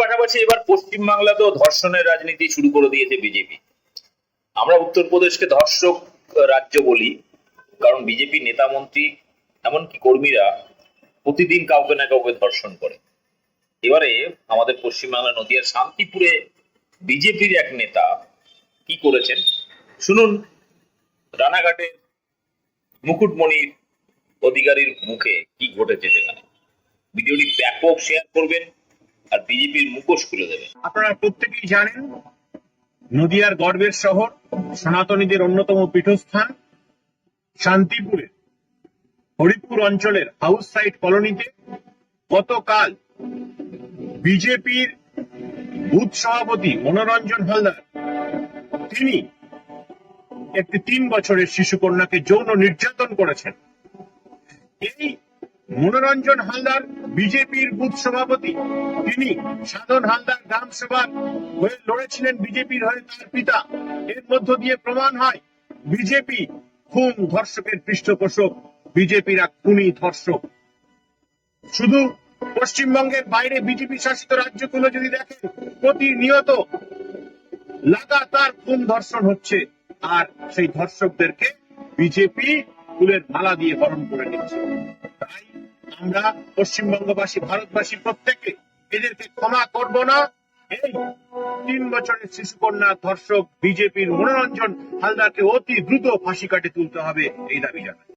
পাশাপাশি এবার পশ্চিমবাংলাতেও ধর্ষণের রাজনীতি শুরু করে দিয়েছে বিজেপি। আমরা উত্তরপ্রদেশকে ধর্ষক রাজ্য বলি, কারণ বিজেপি নেতা, মন্ত্রী, এমনকি কর্মীরা প্রতিদিন কাউকে না কাউকে ধর্ষণ করে। এবারে আমাদের পশ্চিমবাংলা নদিয়ার শান্তিপুরে বিজেপির এক নেতা কি করেছেন? শুনুন, রানাঘাটে মুকুটমণির অধিকারীর মুখে কি ঘটেছে সেখানে। ভিডিওটি ব্যাপক শেয়ার করবেন। আর বিজেপির মুখোশ খুলে দেবেন আপনারা প্রত্যেকেই জানেন, নদিয়ার গর্বের শহর সনাতনীদের অন্যতম পীঠস্থান। শান্তিপুরে, হরিপুর অঞ্চলের হাউস সাইড কলোনিতে গতকাল বিজেপির বুথ সভাপতি মনোরঞ্জন হালদার, তিনি একটি তিন বছরের শিশুকন্যাকে যৌন নির্যাতন করেছেন। এই মনোরঞ্জন হালদার, বিজেপির বুথ সভাপতি। তিনি সাধন হালদার গ্রাম সভা হয়ে লড়েছিলেন বিজেপির হয়ে তার পিতা। এর মধ্য দিয়ে প্রমাণ হয়, বিজেপি খুন ধর্ষকের পৃষ্ঠপোষক, বিজেপির খুনি ধর্ষক। শুধু পশ্চিমবঙ্গের বাইরে বিজেপি শাসিত রাজ্যগুলো যদি দেখেন, প্রতিনিয়ত লাগাতার খুন ধর্ষণ হচ্ছে, আর সেই ধর্ষকদেরকে বিজেপি ফুলের মালা দিয়ে বরণ করে নিচ্ছে। আমরা পশ্চিমবঙ্গবাসী, ভারতবাসী প্রত্যেকে এদেরকে ক্ষমা করব না। এই তিন বছরের শিশুকন্যা, ধর্ষক, বিজেপির মনোরঞ্জন হালদারকে অতি দ্রুত ফাঁসি কাটে তুলতে হবে, এই দাবি জানাই।